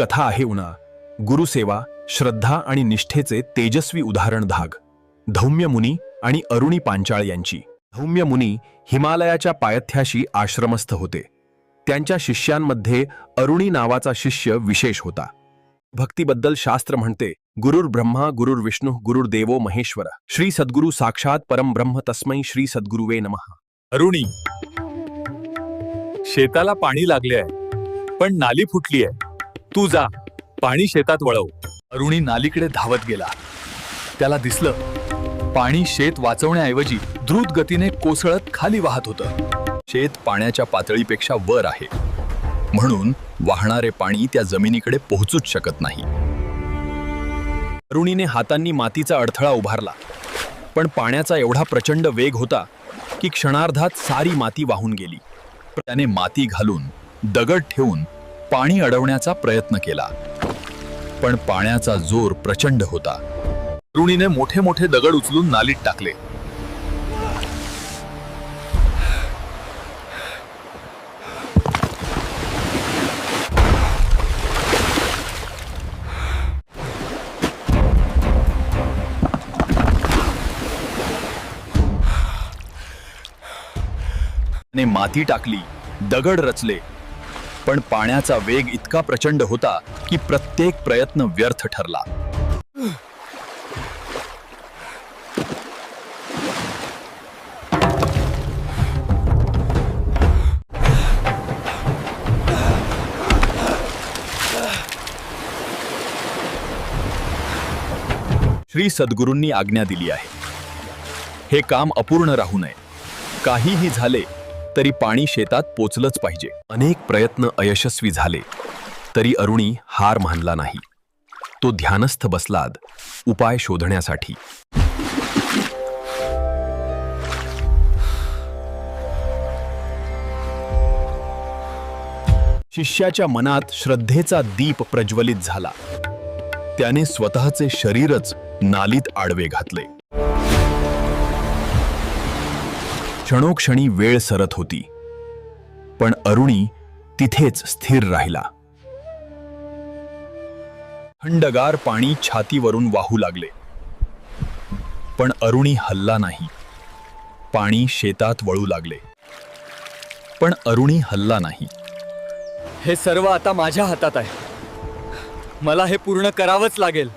कथा आहे उना. गुरुसेवा श्रद्धा आणि निष्ठेचे तेजस्वी उदाहरण धाग. धौम्य मुनी आणि अरुणी पांचाळ यांची. धौम्य मुनी हिमालयाच्या पायथ्याशी आश्रमस्थ होते. त्यांच्या शिष्यांमध्ये अरुणी नावाचा शिष्य विशेष होता. भक्तीबद्दल शास्त्र म्हणते गुरुर ब्रह्मा गुरुर विष्णू गुरुर देवो महेश्वर. श्री सद्गुरु साक्षात परम ब्रह्म तस्मै श्री सद्गुरुवे नमः. अरुणी शेताला पाणी लागले आहे पण नाली फुटली आहे. तू जा. पाणी शेतात वळव. अरुणी नालीकडे धावत गेला. त्याला दिसलं पाणी शेत वाचवण्याऐवजी द्रुत गतीने कोसळत खाली वाहत होतं. शेत पाण्याच्या पातळीपेक्षा वर आहे. म्हणून वाहणारे पाणी त्या जमिनीकडे पोहोचूच शकत नाही. अरुणीने हातांनी मातीचा अडथळा उभारला. पण पाण्याचा एवढा प्रचंड वेग होता की क्षणार्धात सारी माती वाहून गेली. त्याने माती घालून दगड ठेवून पाणी अडवण्याचा प्रयत्न केला. पण पाण्याचा जोर प्रचंड होता. तरुणीने मोठे मोठे दगड उचलून नालीत टाकले. ने माती टाकली दगड रचले. पण पाण्याचा वेग इतका प्रचंड होता की प्रत्येक प्रयत्न व्यर्थ ठरला. श्री सद्गुरूंनी आज्ञा दिली आहे. हे काम अपूर्ण राहू नये. काहीही झाले तरी पाणी शेतात पोचलंच पाहिजे. अनेक प्रयत्न अयशस्वी झाले तरी अरुणी हार मानला नाही. तो ध्यानस्थ बसलाद उपाय शोधण्यासाठी. शिष्याच्या मनात श्रद्धेचा दीप प्रज्वलित झाला. त्याने स्वतःचे शरीरच नालीत आडवे घातले. क्षणोक्षणी वेळ सरत होती. पण अरुणी तिथेच स्थिर राहिला. थंडगार पाणी छातीवरून वाहू लागले. पण अरुणी हल्ला नाही. पाणी शेतात वळू लागले. पण अरुणी हल्ला नाही. हे सर्व आता माझ्या हातात आहे. मला हे पूर्ण करावंच लागेल.